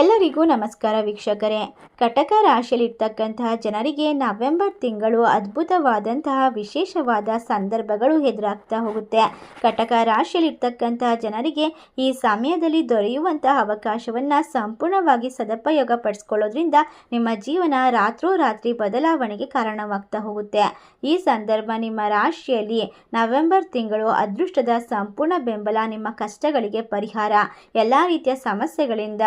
ಎಲ್ಲರಿಗೂ ನಮಸ್ಕಾರ ವೀಕ್ಷಕರೇ. ಕಟಕ ರಾಶಿಯಲ್ಲಿರ್ತಕ್ಕಂತಹ ಜನರಿಗೆ ನವೆಂಬರ್ ತಿಂಗಳು ಅದ್ಭುತವಾದಂತಹ ವಿಶೇಷವಾದ ಸಂದರ್ಭಗಳು ಎದುರಾಗ್ತಾ ಹೋಗುತ್ತೆ. ಕಟಕ ರಾಶಿಯಲ್ಲಿರ್ತಕ್ಕಂತಹ ಜನರಿಗೆ ಈ ಸಮಯದಲ್ಲಿ ದೊರೆಯುವಂತಹ ಅವಕಾಶವನ್ನು ಸಂಪೂರ್ಣವಾಗಿ ಸದುಪಯೋಗ ಪಡಿಸ್ಕೊಳ್ಳೋದ್ರಿಂದ ನಿಮ್ಮ ಜೀವನ ರಾತ್ರೋರಾತ್ರಿ ಬದಲಾವಣೆಗೆ ಕಾರಣವಾಗ್ತಾ ಹೋಗುತ್ತೆ. ಈ ಸಂದರ್ಭ ನಿಮ್ಮ ರಾಶಿಯಲ್ಲಿ ನವೆಂಬರ್ ತಿಂಗಳು ಅದೃಷ್ಟದ ಸಂಪೂರ್ಣ ಬೆಂಬಲ, ನಿಮ್ಮ ಕಷ್ಟಗಳಿಗೆ ಪರಿಹಾರ, ಎಲ್ಲ ರೀತಿಯ ಸಮಸ್ಯೆಗಳಿಂದ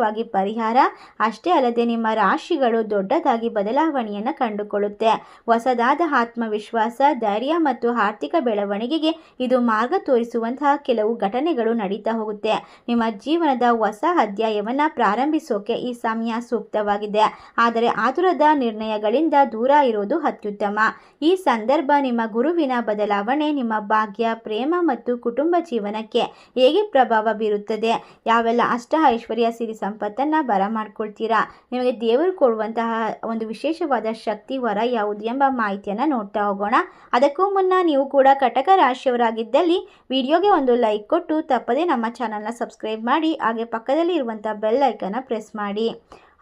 ವಿಶೇಷವಾಗಿ ಪರಿಹಾರ. ಅಷ್ಟೇ ಅಲ್ಲದೆ ನಿಮ್ಮ ರಾಶಿಗಳು ದೊಡ್ಡದಾಗಿ ಬದಲಾವಣೆಯನ್ನು ಕಂಡುಕೊಳ್ಳುತ್ತೆ. ಹೊಸದಾದ ಆತ್ಮವಿಶ್ವಾಸ, ಧೈರ್ಯ ಮತ್ತು ಆರ್ಥಿಕ ಬೆಳವಣಿಗೆಗೆ ಇದು ಮಾರ್ಗ ತೋರಿಸುವಂತಹ ಕೆಲವು ಘಟನೆಗಳು ನಡೀತಾ ಹೋಗುತ್ತೆ. ನಿಮ್ಮ ಜೀವನದ ಹೊಸ ಅಧ್ಯಾಯವನ್ನು ಪ್ರಾರಂಭಿಸೋಕೆ ಈ ಸಮಯ ಸೂಕ್ತವಾಗಿದೆ. ಆದರೆ ಆತುರದ ನಿರ್ಣಯಗಳಿಂದ ದೂರ ಇರೋದು ಅತ್ಯುತ್ತಮ. ಈ ಸಂದರ್ಭ ನಿಮ್ಮ ಗುರುವಿನ ಬದಲಾವಣೆ, ನಿಮ್ಮ ಭಾಗ್ಯ, ಪ್ರೇಮ ಮತ್ತು ಕುಟುಂಬ ಜೀವನಕ್ಕೆ ಹೇಗೆ ಪ್ರಭಾವ ಬೀರುತ್ತದೆ? ಯಾವೆಲ್ಲ ಅಷ್ಟ ಐಶ್ವರ್ಯ ಸಿರಿ ಸಂಪತ್ತನ್ನು ಬರ ಮಾಡ್ಕೊಳ್ತೀರಾ? ನಿಮಗೆ ದೇವರು ಕೊಡುವಂತಹ ಒಂದು ವಿಶೇಷವಾದ ಶಕ್ತಿ, ವರ ಯಾವುದು ಎಂಬ ಮಾಹಿತಿಯನ್ನು ನೋಡ್ತಾ ಹೋಗೋಣ. ಅದಕ್ಕೂ ಮುನ್ನ ನೀವು ಕೂಡ ಕಟಕ ರಾಶಿಯವರಾಗಿದ್ದಲ್ಲಿ ವಿಡಿಯೋಗೆ ಒಂದು ಲೈಕ್ ಕೊಟ್ಟು ತಪ್ಪದೇ ನಮ್ಮ ಚಾನಲ್ನ ಸಬ್ಸ್ಕ್ರೈಬ್ ಮಾಡಿ, ಹಾಗೆ ಪಕ್ಕದಲ್ಲಿ ಇರುವಂಥ ಬೆಲ್ ಐಕನ್ನ ಪ್ರೆಸ್ ಮಾಡಿ.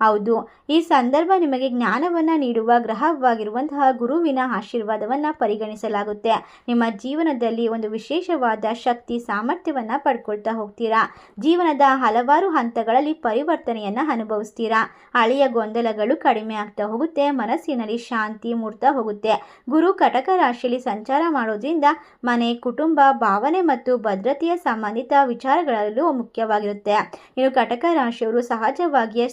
ಹೌದು. ಈ ಸಂದರ್ಭ ನಿಮಗೆ ಜ್ಞಾನವನ್ನು ನೀಡುವ, ಗ್ರಹವಾಗಿರುವಂತಹ ಗುರುವಿನ ಆಶೀರ್ವಾದವನ್ನು ಪರಿಗಣಿಸಲಾಗುತ್ತೆ. ನಿಮ್ಮ ಜೀವನದಲ್ಲಿ ಒಂದು ವಿಶೇಷವಾದ ಶಕ್ತಿ, ಸಾಮರ್ಥ್ಯವನ್ನು ಪಡ್ಕೊಳ್ತಾ ಹೋಗ್ತೀರಾ? ಜೀವನದ ಹಲವಾರು ಹಂತಗಳಲ್ಲಿ ಪರಿವರ್ತನೆಯನ್ನು ಅನುಭವಿಸ್ತೀರಾ? ಹಳೆಯ ಗೊಂದಲಗಳು ಕಡಿಮೆ ಆಗ್ತಾ ಹೋಗುತ್ತೆ, ಮನಸ್ಸಿನಲ್ಲಿ ಶಾಂತಿ ಮೂಡ್ತಾ ಹೋಗುತ್ತೆ. ಗುರು ಕಟಕ ರಾಶಿಯಲ್ಲಿ ಸಂಚಾರ ಮಾಡೋದ್ರಿಂದ ಮನೆ, ಕುಟುಂಬ, ಭಾವನೆ ಮತ್ತು ಭದ್ರತೆಯ ಸಂಬಂಧಿತ ವಿಚಾರಗಳಲ್ಲೂ ಮುಖ್ಯವಾಗಿರುತ್ತೆ. ಇನ್ನು ಕಟಕ ರಾಶಿಯವರು ಸಹಜವಾಗಿಯೇ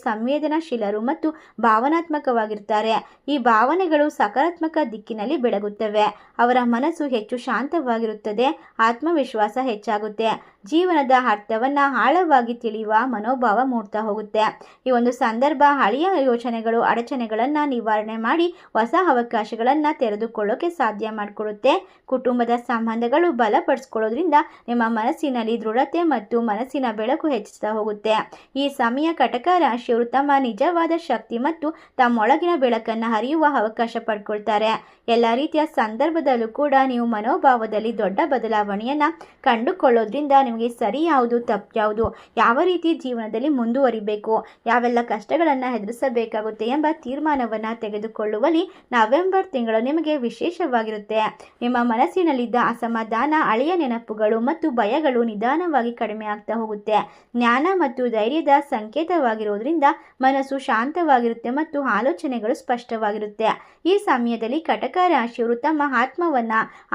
ಸಂವೇದನಾಶೀಲರು ಮತ್ತು ಭಾವನಾತ್ಮಕವಾಗಿರ್ತಾರೆ ಈ ಭಾವನೆಗಳು ಸಕಾರಾತ್ಮಕ ದಿಕ್ಕಿನಲ್ಲಿ ಬೆಳಗುತ್ತವೆ. ಅವರ ಮನಸ್ಸು ಹೆಚ್ಚು ಶಾಂತವಾಗಿರುತ್ತದೆ. ಆತ್ಮವಿಶ್ವಾಸ ಹೆಚ್ಚಾಗುತ್ತೆ. ಜೀವನದ ಅರ್ಥವನ್ನು ಆಳವಾಗಿ ತಿಳಿಯುವ ಮನೋಭಾವ ಮೂಡ್ತಾ ಹೋಗುತ್ತೆ. ಈ ಒಂದು ಸಂದರ್ಭ ಹಳೆಯ ಯೋಚನೆಗಳು, ಅಡಚಣೆಗಳನ್ನು ನಿವಾರಣೆ ಮಾಡಿ ಹೊಸ ಅವಕಾಶಗಳನ್ನು ತೆರೆದುಕೊಳ್ಳೋಕೆ ಸಾಧ್ಯ ಮಾಡಿಕೊಡುತ್ತೆ. ಕುಟುಂಬದ ಸಂಬಂಧಗಳು ಬಲಪಡಿಸ್ಕೊಳ್ಳೋದ್ರಿಂದ ನಿಮ್ಮ ಮನಸ್ಸಿನಲ್ಲಿ ದೃಢತೆ ಮತ್ತು ಮನಸ್ಸಿನ ಬೆಳಕು ಹೆಚ್ಚಿಸ್ತಾ ಹೋಗುತ್ತೆ. ಈ ಸಮಯ ಕಟಕ ರಾಶಿಯವರು ತಮ್ಮ ನಿಜವಾದ ಶಕ್ತಿ ಮತ್ತು ತಮ್ಮೊಳಗಿನ ಬೆಳಕನ್ನು ಹರಿಯುವ ಅವಕಾಶ ಪಡ್ಕೊಳ್ತಾರೆ. ಎಲ್ಲ ರೀತಿಯ ಸಂದರ್ಭದಲ್ಲೂ ಕೂಡ ನೀವು ಮನೋಭಾವದಲ್ಲಿ ದೊಡ್ಡ ಬದಲಾವಣೆಯನ್ನು ಕಂಡುಕೊಳ್ಳೋದ್ರಿಂದ ನಿಮಗೆ ಸರಿ ಯಾವುದು, ತಪ್ಪು ಯಾವುದು, ಯಾವ ರೀತಿ ಜೀವನದಲ್ಲಿ ಮುಂದುವರಿಬೇಕು, ಯಾವೆಲ್ಲ ಕಷ್ಟಗಳನ್ನು ಎದುರಿಸಬೇಕಾಗುತ್ತೆ ಎಂಬ ತೀರ್ಮಾನವನ್ನು ತೆಗೆದುಕೊಳ್ಳುವಲ್ಲಿ ನವೆಂಬರ್ ತಿಂಗಳು ನಿಮಗೆ ವಿಶೇಷವಾಗಿರುತ್ತೆ. ನಿಮ್ಮ ಮನಸ್ಸಿನಲ್ಲಿದ್ದ ಅಸಮಾಧಾನ ಹಳೆಯ ನೆನಪುಗಳು ಮತ್ತು ಭಯಗಳು ನಿಧಾನವಾಗಿ ಕಡಿಮೆ ಆಗ್ತಾ ಹೋಗುತ್ತೆ. ಜ್ಞಾನ ಮತ್ತು ಧೈರ್ಯದ ಸಂಕೇತವಾಗಿರೋದ್ರಿಂದ ಮನಸ್ಸು ಶಾಂತವಾಗಿರುತ್ತೆ ಮತ್ತು ಆಲೋಚನೆಗಳು ಸ್ಪಷ್ಟವಾಗಿರುತ್ತೆ. ಈ ಸಮಯದಲ್ಲಿ ಕಟಕ ರಾಶಿಯವರು ತಮ್ಮ ಆತ್ಮವನ್ನ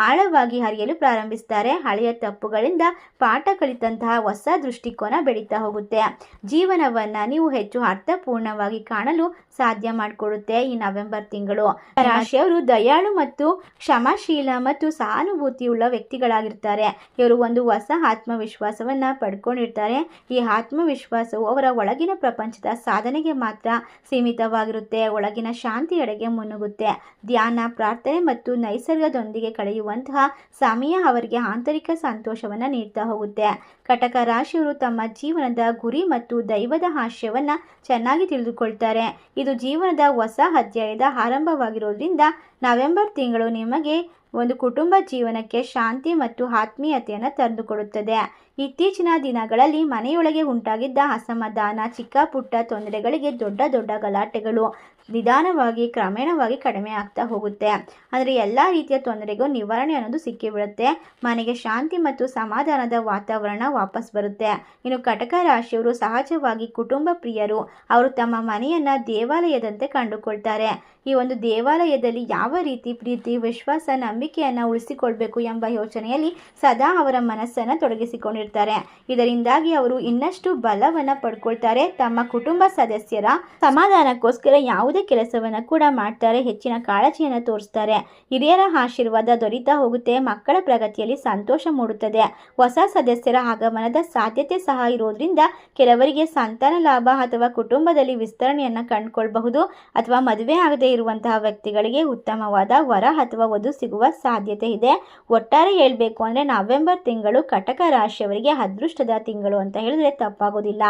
ಆಳವಾಗಿ ಹರಿಯಲು ಪ್ರಾರಂಭಿಸ್ತಾರೆ. ಹಳೆಯ ತಪ್ಪುಗಳಿಂದ ಪಾಠ ಕಲಿತಂತಹ ಹೊಸ ದೃಷ್ಟಿಕೋನ ಬೆಳೀತಾ ಹೋಗುತ್ತೆ. ಜೀವನವನ್ನ ನೀವು ಹೆಚ್ಚು ಅರ್ಥಪೂರ್ಣವಾಗಿ ಕಾಣಲು ಸಾಧ್ಯ ಮಾಡಿಕೊಡುತ್ತೆ ಈ ನವೆಂಬರ್ ತಿಂಗಳು. ರಾಶಿಯವರು ದಯಾಳು ಮತ್ತು ಕ್ಷಮಾಶೀಲ ಮತ್ತು ಸಹಾನುಭೂತಿಯುಳ್ಳ ವ್ಯಕ್ತಿಗಳಾಗಿರ್ತಾರೆ. ಇವರು ಒಂದು ಹೊಸ ಆತ್ಮವಿಶ್ವಾಸವನ್ನ ಪಡ್ಕೊಂಡಿರ್ತಾರೆ. ಈ ಆತ್ಮವಿಶ್ವಾಸವು ಅವರ ಒಳಗಿನ ಪ್ರಪಂಚದ ಸಾಧನೆಗೆ ಮಾತ್ರ ಸೀಮಿತವಾಗಿರುತ್ತೆ. ಒಳಗಿನ ಶಾಂತಿಯೆಡೆಗೆ ಮುನ್ನುಗುತ್ತೆ ಧ್ಯಾನ, ಪ್ರಾರ್ಥನೆ ಮತ್ತು ನೈಸರ್ಗದೊಂದಿಗೆ ಕಳೆಯುವಂತಹ ಸಮಯ ಅವರಿಗೆ ಆಂತರಿಕ ಸಂತೋಷವನ್ನು ನೀಡ್ತಾ ಹೋಗುತ್ತೆ. ಕಟಕ ರಾಶಿಯವರು ತಮ್ಮ ಜೀವನದ ಗುರಿ ಮತ್ತು ದೈವದ ಹಾಸ್ಯವನ್ನು ಚೆನ್ನಾಗಿ ತಿಳಿದುಕೊಳ್ತಾರೆ. ಇದು ಜೀವನದ ಹೊಸ ಅಧ್ಯಾಯದ ಆರಂಭವಾಗಿರೋದ್ರಿಂದ ನವೆಂಬರ್ ತಿಂಗಳು ನಿಮಗೆ ಒಂದು ಕುಟುಂಬ ಜೀವನಕ್ಕೆ ಶಾಂತಿ ಮತ್ತು ಆತ್ಮೀಯತೆಯನ್ನು ತಂದುಕೊಡುತ್ತದೆ. ಇತ್ತೀಚಿನ ದಿನಗಳಲ್ಲಿ ಮನೆಯೊಳಗೆ ಉಂಟಾಗಿದ್ದ ಅಸಮಾಧಾನ ಚಿಕ್ಕ ಪುಟ್ಟ ತೊಂದರೆಗಳಿಗೆ ದೊಡ್ಡ ದೊಡ್ಡ ಗಲಾಟೆಗಳು ನಿಧಾನವಾಗಿ, ಕ್ರಮೇಣವಾಗಿ ಕಡಿಮೆ ಆಗ್ತಾ ಹೋಗುತ್ತೆ. ಅಂದರೆ ಎಲ್ಲ ರೀತಿಯ ತೊಂದರೆಗೂ ನಿವಾರಣೆ ಅನ್ನೋದು ಸಿಕ್ಕಿಬಿಡುತ್ತೆ. ಮನೆಗೆ ಶಾಂತಿ ಮತ್ತು ಸಮಾಧಾನದ ವಾತಾವರಣ ವಾಪಸ್ ಬರುತ್ತೆ. ಇನ್ನು ಕಟಕ ರಾಶಿಯವರು ಸಹಜವಾಗಿ ಕುಟುಂಬ ಪ್ರಿಯರು. ಅವರು ತಮ್ಮ ಮನೆಯನ್ನು ದೇವಾಲಯದಂತೆ ಕಂಡುಕೊಳ್ತಾರೆ. ಈ ಒಂದು ದೇವಾಲಯದಲ್ಲಿ ಯಾವ ರೀತಿ ಪ್ರೀತಿ, ವಿಶ್ವಾಸ, ನಂಬಿಕೆಯನ್ನು ಉಳಿಸಿಕೊಳ್ಬೇಕು ಎಂಬ ಯೋಚನೆಯಲ್ಲಿ ಸದಾ ಅವರ ಮನಸ್ಸನ್ನು ತೊಡಗಿಸಿಕೊಂಡಿರ್ತಾರೆ. ಇದರಿಂದಾಗಿ ಅವರು ಇನ್ನಷ್ಟು ಬಲವನ್ನು ಪಡ್ಕೊಳ್ತಾರೆ. ತಮ್ಮ ಕುಟುಂಬ ಸದಸ್ಯರ ಸಮಾಧಾನಕ್ಕೋಸ್ಕರ ಯಾವುದೇ ಕೆಲಸವನ್ನು ಕೂಡ ಮಾಡ್ತಾರೆ. ಹೆಚ್ಚಿನ ಕಾಳಜಿಯನ್ನು ತೋರಿಸ್ತಾರೆ. ಹಿರಿಯರ ಆಶೀರ್ವಾದ ದೊರೀತಾ ಹೋಗುತ್ತೆ. ಮಕ್ಕಳ ಪ್ರಗತಿಯಲ್ಲಿ ಸಂತೋಷ ಮೂಡುತ್ತದೆ. ಹೊಸ ಸದಸ್ಯರ ಆಗಮನದ ಸಾಧ್ಯತೆ ಸಹ ಇರೋದ್ರಿಂದ ಕೆಲವರಿಗೆ ಸಂತಾನ ಲಾಭ ಅಥವಾ ಕುಟುಂಬದಲ್ಲಿ ವಿಸ್ತರಣೆಯನ್ನು ಕಂಡುಕೊಳ್ಬಹುದು ಅಥವಾ ಮದುವೆ ಆಗದೆ ಇರುವಂತಹ ವ್ಯಕ್ತಿಗಳಿಗೆ ಉತ್ತಮವಾದ ವರ ಅಥವಾ ವಧು ಸಿಗುವ ಸಾಧ್ಯತೆ ಇದೆ. ಒಟ್ಟಾರೆ ಹೇಳಬೇಕು ಅಂದರೆ ನವೆಂಬರ್ ತಿಂಗಳು ಕಟಕ ರಾಶಿಯವರಿಗೆ ರಾಶಿಯವರಿಗೆ ಅದೃಷ್ಟದ ತಿಂಗಳು ಅಂತ ಹೇಳಿದ್ರೆ ತಪ್ಪಾಗೋದಿಲ್ಲ.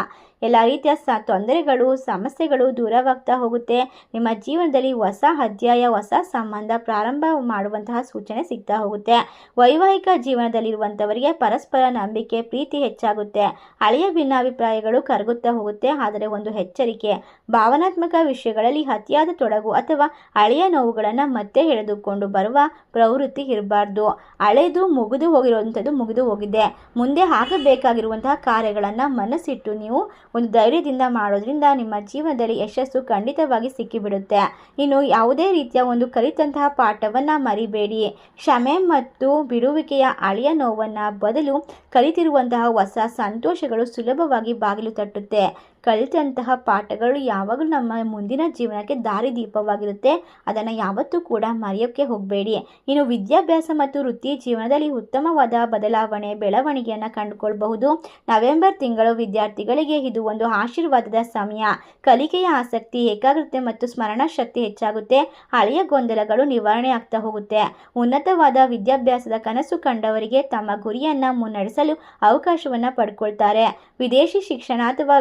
ಎಲ್ಲ ರೀತಿಯ ಸ ತೊಂದರೆಗಳು, ಸಮಸ್ಯೆಗಳು ದೂರವಾಗ್ತಾ ಹೋಗುತ್ತೆ. ನಿಮ್ಮ ಜೀವನದಲ್ಲಿ ಹೊಸ ಅಧ್ಯಾಯ, ಹೊಸ ಸಂಬಂಧ ಪ್ರಾರಂಭ ಮಾಡುವಂತಹ ಸೂಚನೆ ಸಿಗ್ತಾ ಹೋಗುತ್ತೆ. ವೈವಾಹಿಕ ಜೀವನದಲ್ಲಿರುವಂಥವರಿಗೆ ಪರಸ್ಪರ ನಂಬಿಕೆ, ಪ್ರೀತಿ ಹೆಚ್ಚಾಗುತ್ತೆ. ಹಳೆಯ ಭಿನ್ನಾಭಿಪ್ರಾಯಗಳು ಕರಗುತ್ತಾ ಹೋಗುತ್ತೆ. ಆದರೆ ಒಂದು ಎಚ್ಚರಿಕೆ, ಭಾವನಾತ್ಮಕ ವಿಷಯಗಳಲ್ಲಿ ಅತಿಯಾದ ತೊಡಗು ಅಥವಾ ಹಳೆಯ ನೋವುಗಳನ್ನು ಮತ್ತೆ ಎಳೆದುಕೊಂಡು ಬರುವ ಪ್ರವೃತ್ತಿ ಇರಬಾರ್ದು. ಹಳೆದು ಮುಗಿದು ಹೋಗಿರುವಂಥದ್ದು ಮುಗಿದು ಹೋಗಿದೆ. ಮುಂದೆ ಆಗಬೇಕಾಗಿರುವಂತಹ ಕಾರ್ಯಗಳನ್ನು ಮನಸ್ಸಿಟ್ಟು ನೀವು ಒಂದು ಧೈರ್ಯದಿಂದ ಮಾಡೋದ್ರಿಂದ ನಿಮ್ಮ ಜೀವನದಲ್ಲಿ ಯಶಸ್ಸು ಖಂಡಿತವಾಗಿ ಸಿಕ್ಕಿಬಿಡುತ್ತೆ. ಇನ್ನು ಯಾವುದೇ ರೀತಿಯ ಒಂದು ಕಲಿತಂತಹ ಪಾಠವನ್ನು ಮರಿಬೇಡಿ. ಕ್ಷಮೆ ಮತ್ತು ಬಿಡುವಿಕೆಯ ಅಳಿಯ ನೋವನ್ನು ಬದಲು ಕಲಿತಿರುವಂತಹ ಹೊಸ ಸಂತೋಷಗಳು ಸುಲಭವಾಗಿ ಬಾಗಿಲು ತಟ್ಟುತ್ತೆ. ಕಲಿತಂತಹ ಪಾಠಗಳು ಯಾವಾಗಲೂ ನಮ್ಮ ಮುಂದಿನ ಜೀವನಕ್ಕೆ ದಾರಿದೀಪವಾಗಿರುತ್ತೆ. ಅದನ್ನು ಯಾವತ್ತೂ ಕೂಡ ಮರೆಯೋಕ್ಕೆ ಹೋಗಬೇಡಿ. ಇನ್ನು ವಿದ್ಯಾಭ್ಯಾಸ ಮತ್ತು ವೃತ್ತಿ ಜೀವನದಲ್ಲಿ ಉತ್ತಮವಾದ ಬದಲಾವಣೆ, ಬೆಳವಣಿಗೆಯನ್ನು ಕಂಡುಕೊಳ್ಬಹುದು. ನವೆಂಬರ್ ತಿಂಗಳು ವಿದ್ಯಾರ್ಥಿಗಳಿಗೆ ಇದು ಒಂದು ಆಶೀರ್ವಾದದ ಸಮಯ. ಕಲಿಕೆಯ ಆಸಕ್ತಿ, ಏಕಾಗ್ರತೆ ಮತ್ತು ಸ್ಮರಣ ಶಕ್ತಿ ಹೆಚ್ಚಾಗುತ್ತೆ. ಹಳೆಯ ಗೊಂದಲಗಳು ನಿವಾರಣೆ ಆಗ್ತಾ ಹೋಗುತ್ತೆ. ಉನ್ನತವಾದ ವಿದ್ಯಾಭ್ಯಾಸದ ಕನಸು ಕಂಡವರಿಗೆ ತಮ್ಮ ಗುರಿಯನ್ನು ಮುನ್ನಡೆಸಲು ಅವಕಾಶವನ್ನು ಪಡ್ಕೊಳ್ತಾರೆ. ವಿದೇಶಿ ಶಿಕ್ಷಣ ಅಥವಾ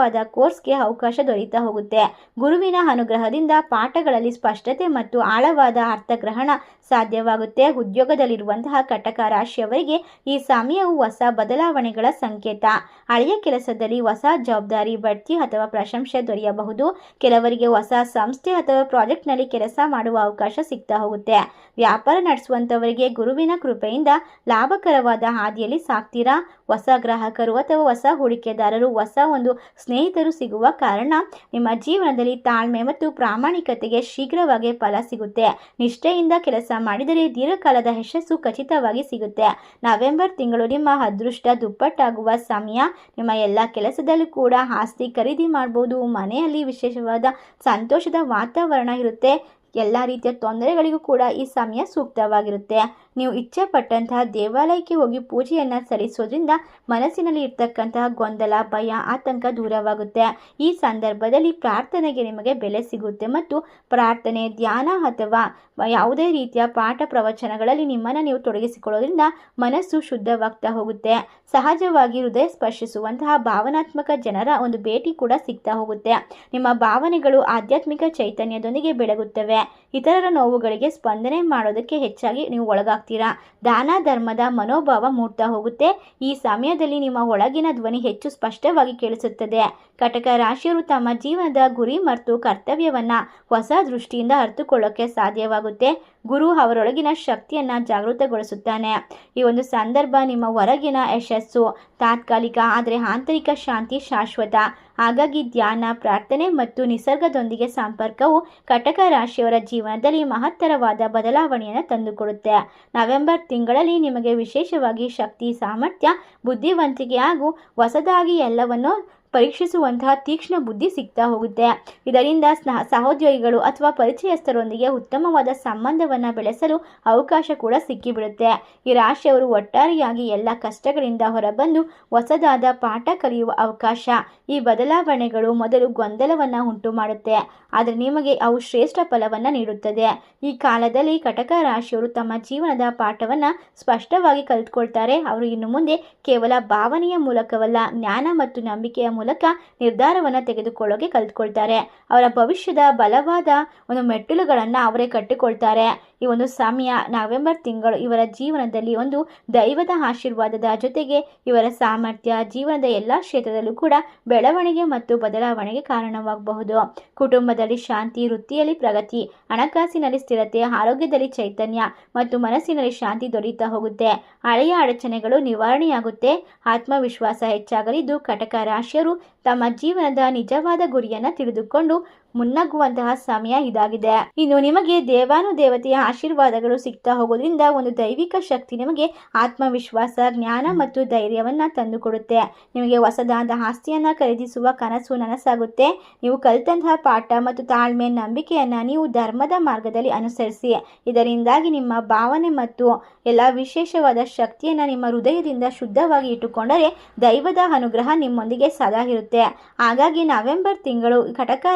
ವಿಶೇಷವಾದ ಕೋರ್ಸ್ಗೆ ಅವಕಾಶ ದೊರೀತಾ ಹೋಗುತ್ತೆ. ಗುರುವಿನ ಅನುಗ್ರಹದಿಂದ ಪಾಠಗಳಲ್ಲಿ ಸ್ಪಷ್ಟತೆ ಮತ್ತು ಆಳವಾದ ಅರ್ಥಗ್ರಹಣ ಸಾಧ್ಯವಾಗುತ್ತೆ. ಉದ್ಯೋಗದಲ್ಲಿರುವಂತಹ ಕಟಕ ರಾಶಿಯವರಿಗೆ ಈ ಸಮಯವು ಹೊಸ ಬದಲಾವಣೆಗಳ ಸಂಕೇತ. ಹಳೆಯ ಕೆಲಸದಲ್ಲಿ ಹೊಸ ಜವಾಬ್ದಾರಿ, ಬಡ್ತಿ ಅಥವಾ ಪ್ರಶಂಸೆ ದೊರೆಯಬಹುದು. ಕೆಲವರಿಗೆ ಹೊಸ ಸಂಸ್ಥೆ ಅಥವಾ ಪ್ರಾಜೆಕ್ಟ್ನಲ್ಲಿ ಕೆಲಸ ಮಾಡುವ ಅವಕಾಶ ಸಿಗ್ತಾ ಹೋಗುತ್ತೆ. ವ್ಯಾಪಾರ ನಡೆಸುವಂಥವರಿಗೆ ಗುರುವಿನ ಕೃಪೆಯಿಂದ ಲಾಭಕರವಾದ ಹಾದಿಯಲ್ಲಿ ಸಾಕ್ತೀರಾ? ಹೊಸ ಗ್ರಾಹಕರು ಅಥವಾ ಹೊಸ ಹೂಡಿಕೆದಾರರು, ಹೊಸ ಒಂದು ಸ್ನೇಹಿತರು ಸಿಗುವ ಕಾರಣ ನಿಮ್ಮ ಜೀವನದಲ್ಲಿ ತಾಳ್ಮೆ ಮತ್ತು ಪ್ರಾಮಾಣಿಕತೆಗೆ ಶೀಘ್ರವಾಗಿ ಫಲ ಸಿಗುತ್ತೆ. ನಿಷ್ಠೆಯಿಂದ ಕೆಲಸ ಮಾಡಿದರೆ ದೀರ್ಘಕಾಲದ ಯಶಸ್ಸು ಖಚಿತವಾಗಿ ಸಿಗುತ್ತೆ. ನವೆಂಬರ್ ತಿಂಗಳು ನಿಮ್ಮ ಅದೃಷ್ಟ ದುಪ್ಪಟ್ಟಾಗುವ ಸಮಯ. ನಿಮ್ಮ ಎಲ್ಲ ಕೆಲಸದಲ್ಲೂ ಕೂಡ ಆಸ್ತಿ ಖರೀದಿ ಮಾಡಬಹುದು ಮನೆಯಲ್ಲಿ ವಿಶೇಷವಾದ ಸಂತೋಷದ ವಾತಾವರಣ ಇರುತ್ತೆ. ಎಲ್ಲ ರೀತಿಯ ತೊಂದರೆಗಳಿಗೂ ಕೂಡ ಈ ಸಮಯ ಸೂಕ್ತವಾಗಿರುತ್ತೆ. ನೀವು ಇಚ್ಛೆ ಪಟ್ಟಂತಹ ದೇವಾಲಯಕ್ಕೆ ಹೋಗಿ ಪೂಜೆಯನ್ನು ಸಲ್ಲಿಸೋದ್ರಿಂದ ಮನಸ್ಸಿನಲ್ಲಿ ಇರ್ತಕ್ಕಂತಹ ಗೊಂದಲ, ಭಯ, ಆತಂಕ ದೂರವಾಗುತ್ತೆ. ಈ ಸಂದರ್ಭದಲ್ಲಿ ಪ್ರಾರ್ಥನೆಗೆ ನಿಮಗೆ ಬೆಲೆ ಸಿಗುತ್ತೆ ಮತ್ತು ಪ್ರಾರ್ಥನೆ, ಧ್ಯಾನ ಅಥವಾ ಯಾವುದೇ ರೀತಿಯ ಪಾಠ ಪ್ರವಚನಗಳಲ್ಲಿ ನಿಮ್ಮನ್ನು ನೀವು ತೊಡಗಿಸಿಕೊಳ್ಳೋದ್ರಿಂದ ಮನಸ್ಸು ಶುದ್ಧವಾಗ್ತಾ ಹೋಗುತ್ತೆ. ಸಹಜವಾಗಿ ಹೃದಯ ಸ್ಪರ್ಶಿಸುವಂತಹ ಭಾವನಾತ್ಮಕ ಜನರ ಒಂದು ಭೇಟಿ ಕೂಡ ಸಿಗ್ತಾ ಹೋಗುತ್ತೆ. ನಿಮ್ಮ ಭಾವನೆಗಳು ಆಧ್ಯಾತ್ಮಿಕ ಚೈತನ್ಯದೊಂದಿಗೆ ಬೆಳಗುತ್ತವೆ. ಇತರರ ನೋವುಗಳಿಗೆ ಸ್ಪಂದನೆ ಮಾಡೋದಕ್ಕೆ ಹೆಚ್ಚಾಗಿ ನೀವು ಒಳಗಾಗ್ತೀರಾ ದಾನ ಧರ್ಮದ ಮನೋಭಾವ ಮೂಡ್ತಾ ಹೋಗುತ್ತೆ. ಈ ಸಮಯದಲ್ಲಿ ನಿಮ್ಮ ಒಳಗಿನ ಧ್ವನಿ ಹೆಚ್ಚು ಸ್ಪಷ್ಟವಾಗಿ ಕೇಳಿಸುತ್ತದೆ. ಕಟಕ ರಾಶಿಯರು ತಮ್ಮ ಜೀವನದ ಗುರಿ ಮತ್ತು ಕರ್ತವ್ಯವನ್ನ ಹೊಸ ದೃಷ್ಟಿಯಿಂದ ಅರ್ಥಕೊಳ್ಳೋಕೆ ಸಾಧ್ಯವಾಗುತ್ತೆ. ಗುರು ಅವರೊಳಗಿನ ಶಕ್ತಿಯನ್ನು ಜಾಗೃತಗೊಳಿಸುತ್ತಾನೆ. ಈ ಒಂದು ಸಂದರ್ಭ ನಿಮ್ಮ ಹೊರಗಿನ ಯಶಸ್ಸು, ತಾತ್ಕಾಲಿಕ, ಆದರೆ ಆಂತರಿಕ ಶಾಂತಿ ಶಾಶ್ವತ. ಹಾಗಾಗಿ ಧ್ಯಾನ, ಪ್ರಾರ್ಥನೆ ಮತ್ತು ನಿಸರ್ಗದೊಂದಿಗೆ ಸಂಪರ್ಕವು ಕಟಕ ರಾಶಿಯವರ ಜೀವನದಲ್ಲಿ ಮಹತ್ತರವಾದ ಬದಲಾವಣೆಯನ್ನು ತಂದುಕೊಡುತ್ತೆ. ನವೆಂಬರ್ ತಿಂಗಳಲ್ಲಿ ನಿಮಗೆ ವಿಶೇಷವಾಗಿ ಶಕ್ತಿ, ಸಾಮರ್ಥ್ಯ, ಬುದ್ಧಿವಂತಿಕೆ ಹಾಗೂ ಹೊಸದಾಗಿ ಎಲ್ಲವನ್ನು ಪರೀಕ್ಷಿಸುವಂತಹ ತೀಕ್ಷ್ಣ ಬುದ್ಧಿ ಸಿಗ್ತಾ ಹೋಗುತ್ತೆ. ಇದರಿಂದ ಸ್ನ ಸಹೋದ್ಯೋಗಿಗಳು ಅಥವಾ ಪರಿಚಯಸ್ಥರೊಂದಿಗೆ ಉತ್ತಮವಾದ ಸಂಬಂಧವನ್ನು ಬೆಳೆಸಲು ಅವಕಾಶ ಕೂಡ ಸಿಕ್ಕಿಬಿಡುತ್ತೆ. ಈ ರಾಶಿಯವರು ಒಟ್ಟಾರೆಯಾಗಿ ಎಲ್ಲ ಕಷ್ಟಗಳಿಂದ ಹೊರಬಂದು ಹೊಸದಾದ ಪಾಠ ಕಲಿಯುವ ಅವಕಾಶ. ಈ ಬದಲಾವಣೆಗಳು ಮೊದಲು ಗೊಂದಲವನ್ನು ಉಂಟು ಮಾಡುತ್ತೆ ಆದರೆ ನಿಮಗೆ ಅವು ಶ್ರೇಷ್ಠ ಫಲವನ್ನು ನೀಡುತ್ತದೆ. ಈ ಕಾಲದಲ್ಲಿ ಕಟಕ ರಾಶಿಯವರು ತಮ್ಮ ಜೀವನದ ಪಾಠವನ್ನು ಸ್ಪಷ್ಟವಾಗಿ ಕಲಿತ್ಕೊಳ್ತಾರೆ. ಅವರು ಇನ್ನು ಮುಂದೆ ಕೇವಲ ಭಾವನೆಯ ಮೂಲಕವಲ್ಲ, ಜ್ಞಾನ ಮತ್ತು ನಂಬಿಕೆಯ ಮೂಲಕ ನಿರ್ಧಾರವನ್ನು ತೆಗೆದುಕೊಳ್ಳೋಕೆ ಕಲಿತ್ಕೊಳ್ತಾರೆ. ಅವರ ಭವಿಷ್ಯದ ಬಲವಾದ ಒಂದು ಮೆಟ್ಟಿಲುಗಳನ್ನು ಅವರೇ ಕಟ್ಟಿಕೊಳ್ತಾರೆ. ಈ ಒಂದು ಸಮಯ ನವೆಂಬರ್ ತಿಂಗಳು ಇವರ ಜೀವನದಲ್ಲಿ ಒಂದು ದೈವದ ಆಶೀರ್ವಾದದ ಜೊತೆಗೆ ಇವರ ಸಾಮರ್ಥ್ಯ, ಜೀವನದ ಎಲ್ಲ ಕ್ಷೇತ್ರದಲ್ಲೂ ಕೂಡ ಬೆಳವಣಿಗೆ ಮತ್ತು ಬದಲಾವಣೆಗೆ ಕಾರಣವಾಗಬಹುದು. ಕುಟುಂಬದಲ್ಲಿ ಶಾಂತಿ, ವೃತ್ತಿಯಲ್ಲಿ ಪ್ರಗತಿ, ಹಣಕಾಸಿನಲ್ಲಿ ಸ್ಥಿರತೆ, ಆರೋಗ್ಯದಲ್ಲಿ ಚೈತನ್ಯ ಮತ್ತು ಮನಸ್ಸಿನಲ್ಲಿ ಶಾಂತಿ ದೊರೆಯುತ್ತಾ ಹೋಗುತ್ತೆ. ಹಳೆಯ ಅಡಚಣೆಗಳು ನಿವಾರಣೆಯಾಗುತ್ತೆ. ಆತ್ಮವಿಶ್ವಾಸ ಹೆಚ್ಚಾಗಲಿದ್ದು, ಕಟಕ ರಾಶಿಯರು ತಮ್ಮ ಜೀವನದ ನಿಜವಾದ ಗುರಿಯನ್ನು ತಿಳಿದುಕೊಂಡು ಮುನ್ನಗ್ಗುವಂತಹ ಸಮಯ ಇದಾಗಿದೆ. ಇನ್ನು ನಿಮಗೆ ದೇವಾನು ದೇವತೆಯ ಆಶೀರ್ವಾದಗಳು ಸಿಗ್ತಾ ಹೋಗೋದ್ರಿಂದ ಒಂದು ದೈವಿಕ ಶಕ್ತಿ ನಿಮಗೆ ಆತ್ಮವಿಶ್ವಾಸ, ಜ್ಞಾನ ಮತ್ತು ಧೈರ್ಯವನ್ನ ತಂದುಕೊಡುತ್ತೆ. ನಿಮಗೆ ಹೊಸದಾದ ಆಸ್ತಿಯನ್ನ ಖರೀದಿಸುವ ಕನಸು ನನಸಾಗುತ್ತೆ. ನೀವು ಕಲಿತಂತಹ ಪಾಠ ಮತ್ತು ತಾಳ್ಮೆ, ನಂಬಿಕೆಯನ್ನ ನೀವು ಧರ್ಮದ ಮಾರ್ಗದಲ್ಲಿ ಅನುಸರಿಸಿ. ಇದರಿಂದಾಗಿ ನಿಮ್ಮ ಭಾವನೆ ಮತ್ತು ಎಲ್ಲ ವಿಶೇಷವಾದ ಶಕ್ತಿಯನ್ನ ನಿಮ್ಮ ಹೃದಯದಿಂದ ಶುದ್ಧವಾಗಿ ಇಟ್ಟುಕೊಂಡರೆ ದೈವದ ಅನುಗ್ರಹ ನಿಮ್ಮೊಂದಿಗೆ ಸದಾ ಇರುತ್ತೆ. ಹಾಗಾಗಿ ನವೆಂಬರ್ ತಿಂಗಳು ಕಟಕ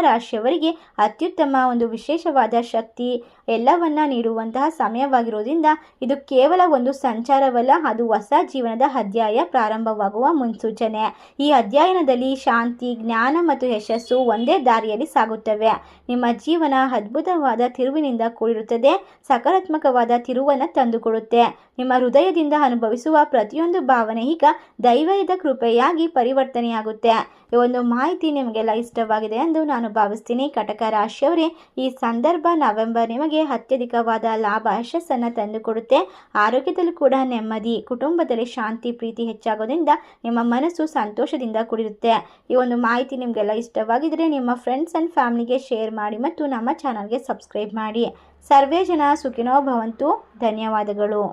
ರಾಶಿಯವರಿಗೆ ಅತ್ಯುತ್ತಮ ಒಂದು ವಿಶೇಷವಾದ ಶಕ್ತಿ ಎಲ್ಲವನ್ನ ನೀಡುವಂತಹ ಸಮಯವಾಗಿರುವುದರಿಂದ ಇದು ಕೇವಲ ಒಂದು ಸಂಚಾರವಲ್ಲ, ಅದು ಹೊಸ ಜೀವನದ ಅಧ್ಯಾಯ ಪ್ರಾರಂಭವಾಗುವ ಮುನ್ಸೂಚನೆ. ಈ ಅಧ್ಯಯನದಲ್ಲಿ ಶಾಂತಿ, ಜ್ಞಾನ ಮತ್ತು ಯಶಸ್ಸು ಒಂದೇ ದಾರಿಯಲ್ಲಿ ಸಾಗುತ್ತವೆ. ನಿಮ್ಮ ಜೀವನ ಅದ್ಭುತವಾದ ತಿರುವಿನಿಂದ ಕೂಡಿರುತ್ತದೆ, ಸಕಾರಾತ್ಮಕವಾದ ತಿರುವನ್ನು ತಂದುಕೊಡುತ್ತೆ. ನಿಮ್ಮ ಹೃದಯದಿಂದ ಅನುಭವಿಸುವ ಪ್ರತಿಯೊಂದು ಭಾವನೆ ಈಗ ದೈವದ ಕೃಪೆಯಾಗಿ ಪರಿವರ್ತನೆಯಾಗುತ್ತೆ. ಈ ಒಂದು ಮಾಹಿತಿ ನಿಮಗೆಲ್ಲ ಇಷ್ಟವಾಗಿದೆ ಎಂದು ನಾನು ಭಾವಿಸ್ತೀನಿ. ಕಟಕ ರಾಶಿಯವರೇ, ಈ ಸಂದರ್ಭ ನವೆಂಬರ್ ನಿಮಗೆ ಅತ್ಯಧಿಕವಾದ ಲಾಭ ಯಶಸ್ಸನ್ನು ತಂದುಕೊಡುತ್ತೆ ಆರೋಗ್ಯದಲ್ಲೂ ಕೂಡ ನೆಮ್ಮದಿ, ಕುಟುಂಬದಲ್ಲಿ ಶಾಂತಿ, ಪ್ರೀತಿ ಹೆಚ್ಚಾಗೋದ್ರಿಂದ ನಿಮ್ಮ ಮನಸ್ಸು ಸಂತೋಷದಿಂದ ಕೂಡಿರುತ್ತೆ. ಈ ಒಂದು ಮಾಹಿತಿ ನಿಮಗೆಲ್ಲ ಇಷ್ಟವಾಗಿದ್ದರೆ ನಿಮ್ಮ ಫ್ರೆಂಡ್ಸ್ ಆ್ಯಂಡ್ ಫ್ಯಾಮಿಲಿಗೆ ಶೇರ್ ಮಾಡಿ ಮತ್ತು ನಮ್ಮ ಚಾನಲ್ಗೆ ಸಬ್ಸ್ಕ್ರೈಬ್ ಮಾಡಿ. ಸರ್ವೇ ಜನ ಸುಖಿನೋ ಭವಂತು. ಧನ್ಯವಾದಗಳು.